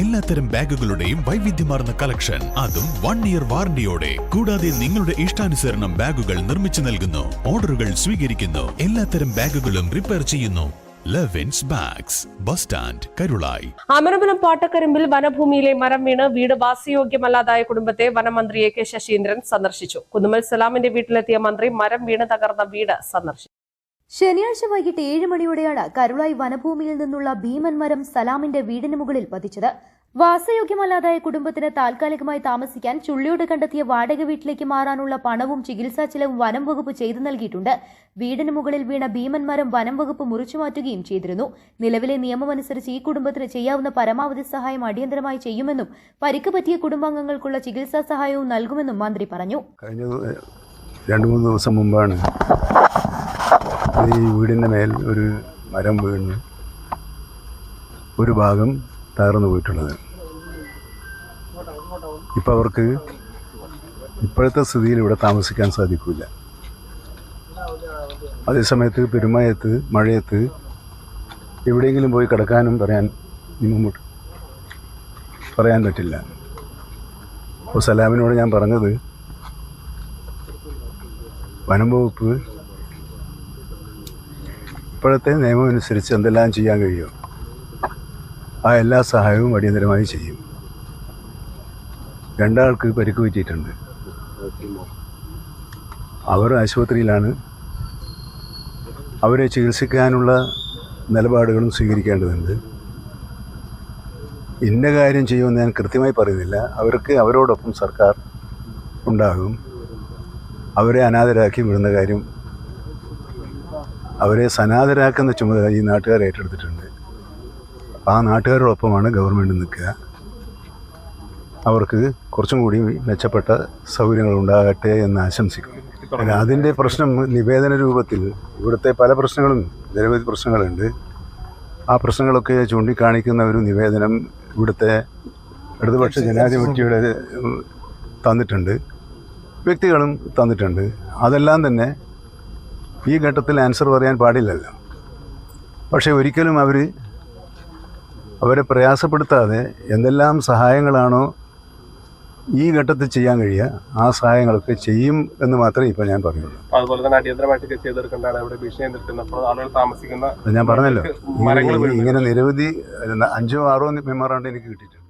എല്ലാത്തരം ബാഗുകളുടെയും വൈവിധ്യമാർന്ന കളക്ഷൻ. അതും വൺ ഇയർ വാറണ്ടിയോടെ കൂടാതെ നിങ്ങളുടെ ഇഷ്ടാനുസരണം ബാഗുകൾ നിർമ്മിച്ചു നൽകുന്നു. ഓർഡറുകൾ സ്വീകരിക്കുന്നു. എല്ലാത്തരം ബാഗുകളും റിപ്പയർ ചെയ്യുന്നു. ബസ് സ്റ്റാൻഡ് കരുളായി അമരപുരം പാട്ടക്കരിമ്പിൽ വനഭൂമിയിലെ മരം വീണ് വീട് വാസയോഗ്യമല്ലാതായ കുടുംബത്തെ വനമന്ത്രി എ കെ ശശീന്ദ്രൻ സന്ദർശിച്ചു. കുന്നുമൽ സലാമിന്റെ വീട്ടിലെത്തിയ മന്ത്രി മരം വീണ് തകർന്ന വീട് സന്ദർശിച്ചു. ശനിയാഴ്ച വൈകിട്ട് ഏഴ് മണിയോടെയാണ് കരുളായി വനഭൂമിയിൽ നിന്നുള്ള ഭീമൻ മരം സലാമിന്റെ വീടിന് മുകളിൽ പതിച്ചത്. വാസയോഗ്യമല്ലാതായ കുടുംബത്തിന് താൽക്കാലികമായി താമസിക്കാൻ ചുള്ളിയോട് കണ്ടെത്തിയ വാടക വീട്ടിലേക്ക് മാറാനുള്ള പണവും ചികിത്സാ ചിലവും വനം വകുപ്പ് ചെയ്തു നൽകിയിട്ടുണ്ട്. വീടിന് മുകളിൽ വീണ ഭീമൻ മരം വനം വകുപ്പ് മുറിച്ചു മാറ്റുകയും ചെയ്തിരുന്നു. നിലവിലെ നിയമമനുസരിച്ച് ഈ കുടുംബത്തിന് ചെയ്യാവുന്ന പരമാവധി സഹായം അടിയന്തരമായി ചെയ്യുമെന്നും പരിക്ക് പറ്റിയ കുടുംബാംഗങ്ങൾക്കുള്ള ചികിത്സാ സഹായവും നൽകുമെന്നും മന്ത്രി പറഞ്ഞു. കഴിഞ്ഞ രണ്ട് മൂന്ന് ദിവസം മുമ്പാണ് ഈ വീടിന്റെ മേൽ ഒരു മരം വീണ് ഒരു ഭാഗം തകർന്നു പോയിട്ടുള്ളത്. ഇപ്പം അവർക്ക് ഇപ്പോഴത്തെ സ്ഥിതിയിൽ ഇവിടെ താമസിക്കാൻ സാധിക്കില്ല അതേസമയത്ത് പെരുമയത്ത് മഴയത്ത് എവിടെയെങ്കിലും പോയി കിടക്കാനും പറയാൻ മുമ്പോട്ട് പറയാൻ പറ്റില്ല. അപ്പോൾ സലാമിനോട് ഞാൻ പറഞ്ഞത് വനം വകുപ്പ് ഇപ്പോഴത്തെ നിയമം അനുസരിച്ച് എന്തെല്ലാം ചെയ്യാൻ കഴിയുമോ ആ എല്ലാ സഹായവും അടിയന്തരമായി ചെയ്യും. രണ്ടാൾക്ക് പരിക്ക് പറ്റിയിട്ടുണ്ട്. അവർ ആശുപത്രിയിലാണ്. അവരെ ചികിത്സിക്കാനുള്ള നിലപാടുകളും സ്വീകരിക്കേണ്ടതുണ്ട്. ഇന്ന കാര്യം ചെയ്യുമെന്ന് ഞാൻ കൃത്യമായി പറയുന്നില്ല. അവർക്ക് അവരോടൊപ്പം സർക്കാർ ഉണ്ടാകും. അവരെ അനാഥരാക്കി വിടുന്ന കാര്യം അവരെ സനാതരാക്കുന്ന ചുമതല ഈ നാട്ടുകാർ ഏറ്റെടുത്തിട്ടുണ്ട്. ആ നാട്ടുകാരോടൊപ്പമാണ് ഗവൺമെന്റ് നിൽക്കുക. അവർക്ക് കുറച്ചും കൂടി മെച്ചപ്പെട്ട സൗകര്യങ്ങൾ ഉണ്ടാകട്ടെ എന്ന് ആശംസിക്കുന്നു. അതിന്റെ പ്രശ്നം നിവേദന രൂപത്തിൽ ഇവിടുത്തെ പല പ്രശ്നങ്ങളും നിരവധി പ്രശ്നങ്ങളുണ്ട്. ആ പ്രശ്നങ്ങളൊക്കെ ചൂണ്ടിക്കാണിക്കുന്ന ഒരു നിവേദനം ഇവിടുത്തെ ഇടതുപക്ഷ ജനാധിപത്യയുടെ തന്നിട്ടുണ്ട്. വ്യക്തികളും തന്നിട്ടുണ്ട്. അതെല്ലാം തന്നെ ഈ ഘട്ടത്തിൽ ആൻസർ പറയാൻ പാടില്ലല്ലോ. പക്ഷേ ഒരിക്കലും അവർ അവരെ പ്രയാസപ്പെടുത്താതെ എന്തെല്ലാം സഹായങ്ങളാണോ ഈ ഘട്ടത്തിൽ ചെയ്യാൻ കഴിയുക ആ സഹായങ്ങളൊക്കെ ചെയ്യും എന്ന് മാത്രമേ ഇപ്പോൾ ഞാൻ പറയുള്ളൂ. അതുപോലെ തന്നെ അടിയന്തരമായിട്ട് ചെയ്തെടുക്കേണ്ടതാണ്. ഇവിടെ ഭീഷണി നിർത്തുന്നപ്പോൾ ആളുകൾ താമസിക്കുന്ന ഞാൻ പറഞ്ഞല്ലോ. ഇങ്ങനെ നിരവധി അഞ്ചോ ആറോ മെമ്മറാണ്ട് എനിക്ക് കിട്ടിയിട്ടുണ്ട്.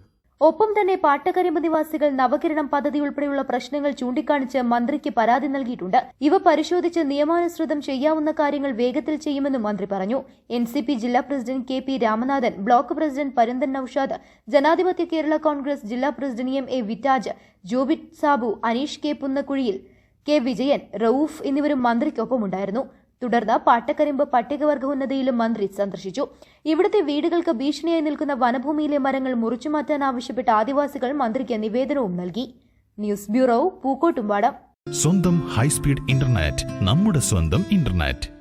ഒപ്പം തന്നെ പാട്ടക്കരമ്പ് നിവാസികൾ നവകിരണം പദ്ധതി ഉൾപ്പെടെയുള്ള പ്രശ്നങ്ങൾ ചൂണ്ടിക്കാണിച്ച് മന്ത്രിക്ക് പരാതി നൽകിയിട്ടുണ്ട്. ഇവ പരിശോധിച്ച് നിയമാനുസൃതം ചെയ്യാവുന്ന കാര്യങ്ങൾ വേഗത്തിൽ ചെയ്യുമെന്നും മന്ത്രി പറഞ്ഞു. എൻ ജില്ലാ president K P Ramanathan block president Paranthan Noushad ജനാധിപത്യ കേരള കോൺഗ്രസ് ജില്ലാ president M A Vitaj Jobit Sabu Aneesh K പുന്നക്കുഴിയിൽ K Vijayan Rauf എന്നിവരും മന്ത്രിക്കൊപ്പമുണ്ടായിരുന്നു. തുടർന്ന് പാട്ടക്കരിമ്പ് പട്ടികവർഗ ഉന്നതിയിലും മന്ത്രി സന്ദർശിച്ചു. ഇവിടുത്തെ വീടുകൾക്ക് ഭീഷണിയായി നിൽക്കുന്ന വനഭൂമിയിലെ മരങ്ങൾ മുറിച്ചുമാറ്റാൻ ആവശ്യപ്പെട്ട ആദിവാസികൾ മന്ത്രിക്ക് നിവേദനവും നൽകി. News bureau Pookkottumpadam. സ്വന്തം ഹൈസ്പീഡ് ഇന്റർനെറ്റ് നമ്മുടെ സ്വന്തം ഇന്റർനെറ്റ്.